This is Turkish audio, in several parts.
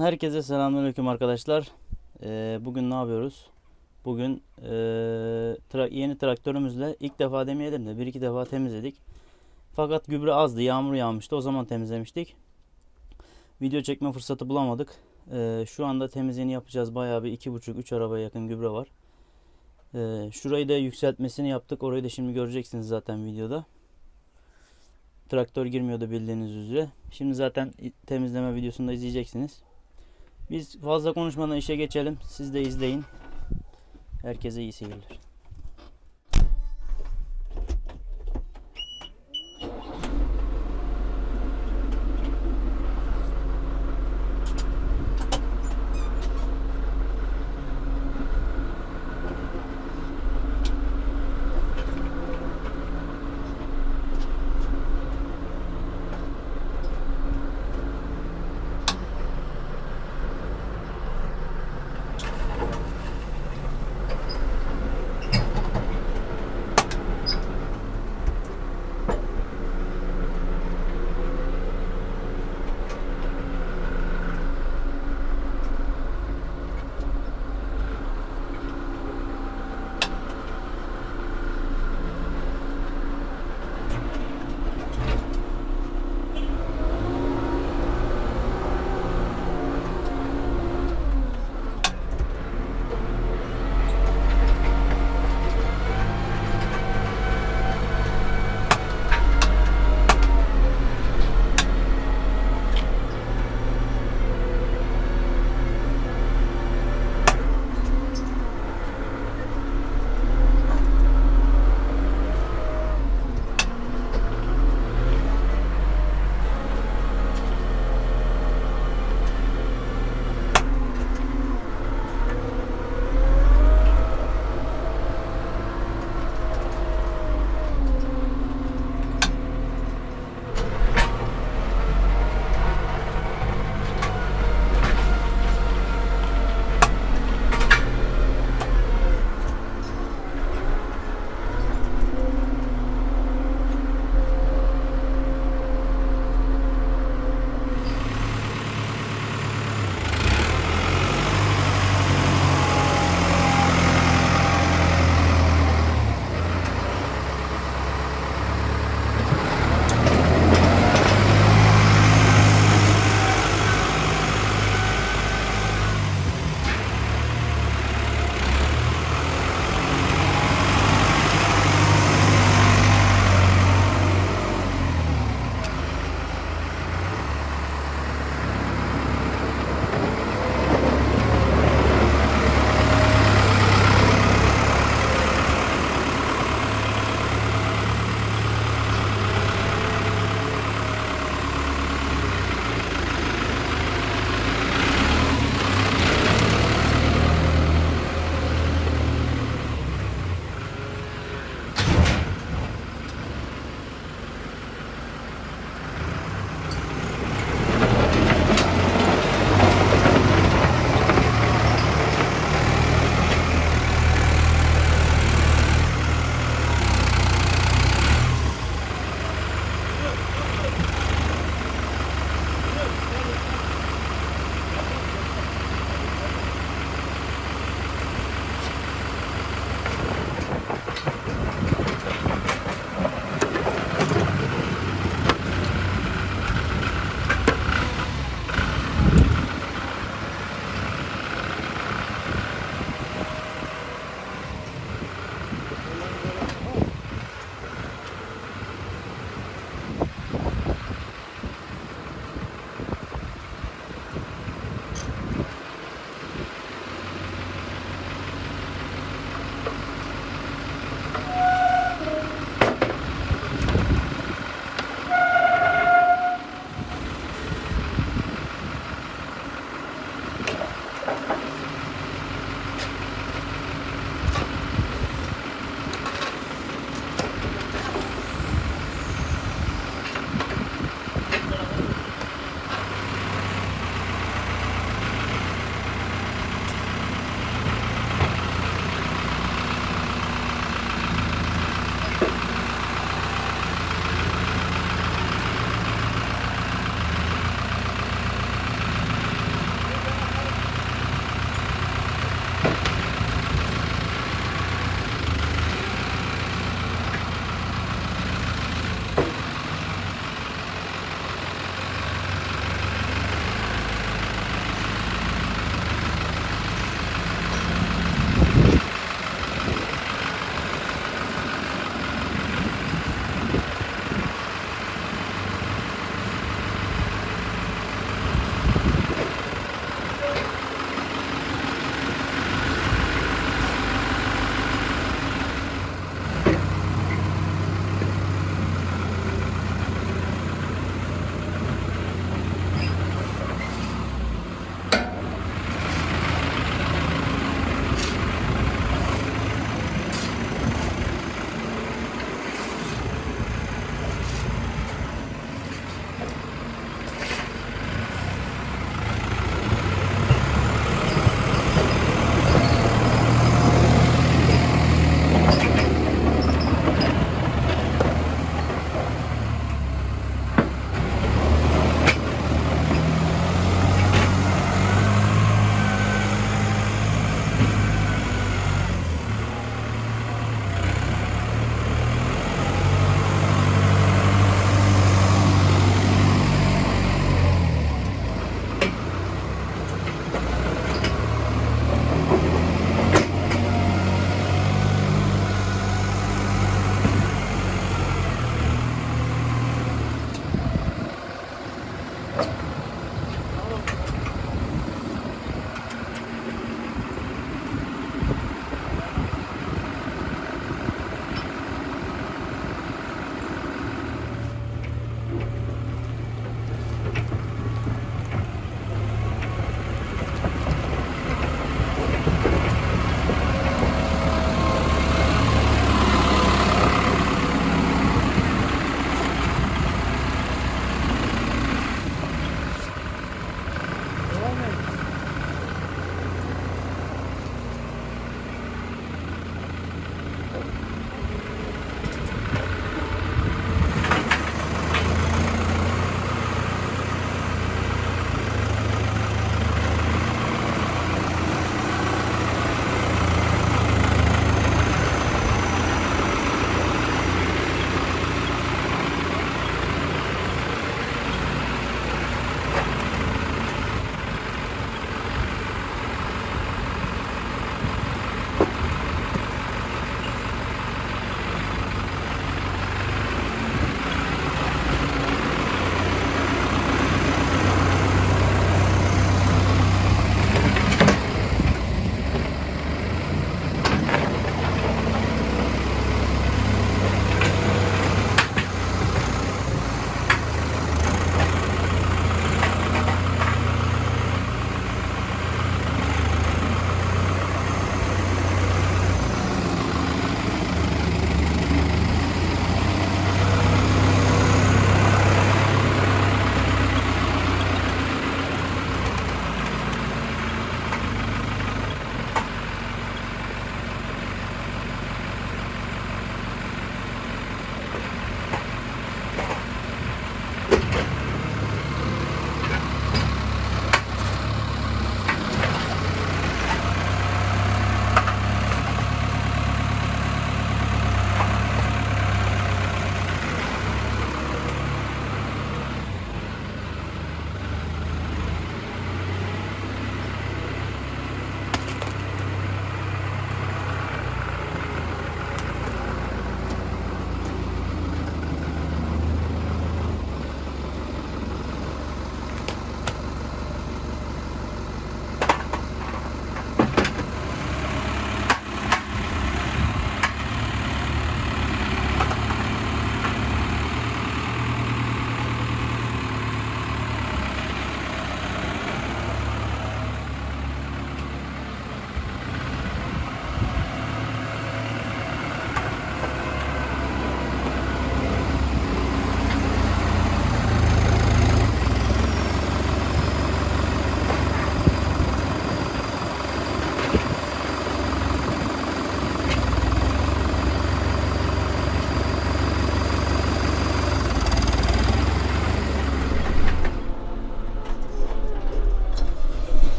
Herkese selamünaleyküm arkadaşlar. Ee, bugün ne yapıyoruz? Bugün ee, tra- yeni traktörümüzle ilk defa demeyelim de bir iki defa temizledik. Fakat gübre azdı, yağmur yağmıştı. O zaman temizlemiştik. Video çekme fırsatı bulamadık. Ee, şu anda temizliğini yapacağız. Bayağı bir iki buçuk, üç arabaya yakın gübre var. Ee, şurayı da yükseltmesini yaptık. Orayı da şimdi göreceksiniz zaten videoda. Traktör girmiyordu bildiğiniz üzere. Şimdi zaten temizleme videosunu da izleyeceksiniz. Biz fazla konuşmadan işe geçelim. Siz de izleyin. Herkese iyi seyirler.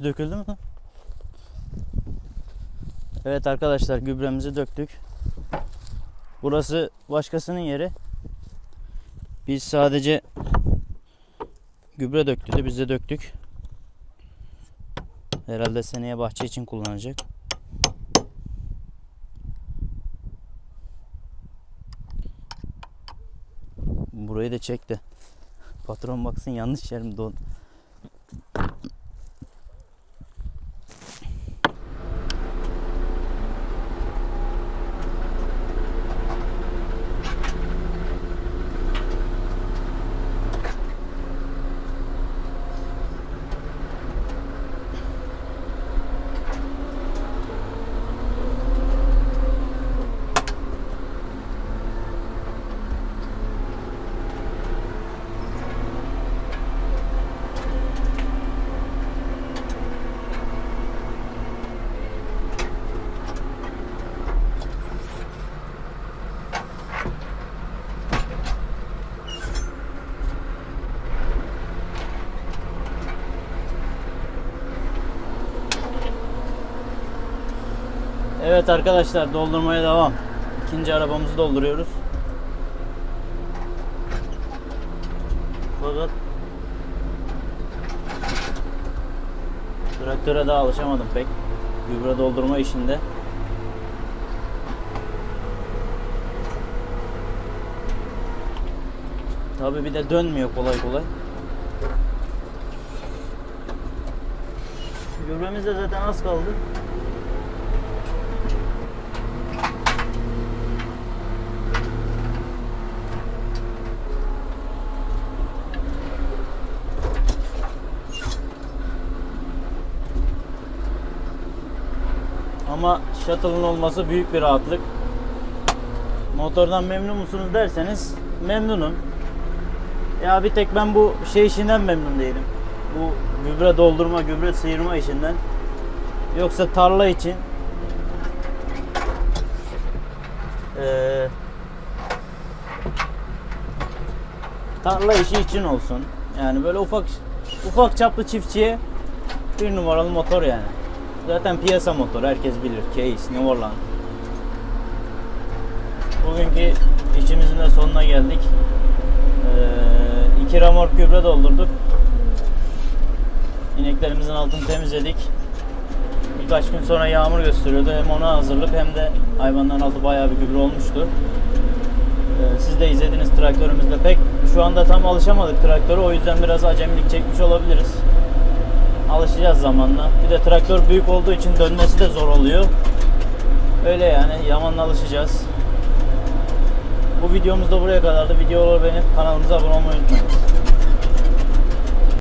Hepsi döküldü mü? Evet arkadaşlar gübremizi döktük. Burası başkasının yeri. Biz sadece gübre döktü de biz de döktük. Herhalde seneye bahçe için kullanacak. Burayı da çekti. Patron baksın yanlış yerim don. Evet arkadaşlar doldurmaya devam. İkinci arabamızı dolduruyoruz. Fakat traktöre daha alışamadım pek. Gübre doldurma işinde. Tabi bir de dönmüyor kolay kolay. Gübremiz de zaten az kaldı. Ama shuttle'ın olması büyük bir rahatlık. Motordan memnun musunuz derseniz memnunum. Ya bir tek ben bu şey işinden memnun değilim. Bu gübre doldurma, gübre sıyırma işinden. Yoksa tarla için eee tarla işi için olsun. Yani böyle ufak ufak çaplı çiftçiye bir numaralı motor yani. Zaten piyasa motoru herkes bilir. Case, New Orleans. Bugünkü işimizin de sonuna geldik. Ee, iki ramork gübre doldurduk. İneklerimizin altını temizledik. Birkaç gün sonra yağmur gösteriyordu. Hem ona hazırlık hem de hayvanların altı bayağı bir gübre olmuştu. Ee, siz de izlediğiniz traktörümüzde pek şu anda tam alışamadık traktöre. O yüzden biraz acemilik çekmiş olabiliriz. Alışacağız zamanla. Bir de traktör büyük olduğu için dönmesi de zor oluyor. Öyle yani zamanla alışacağız. Bu videomuz da buraya kadardı. Videoları beğenip kanalımıza abone olmayı unutmayın.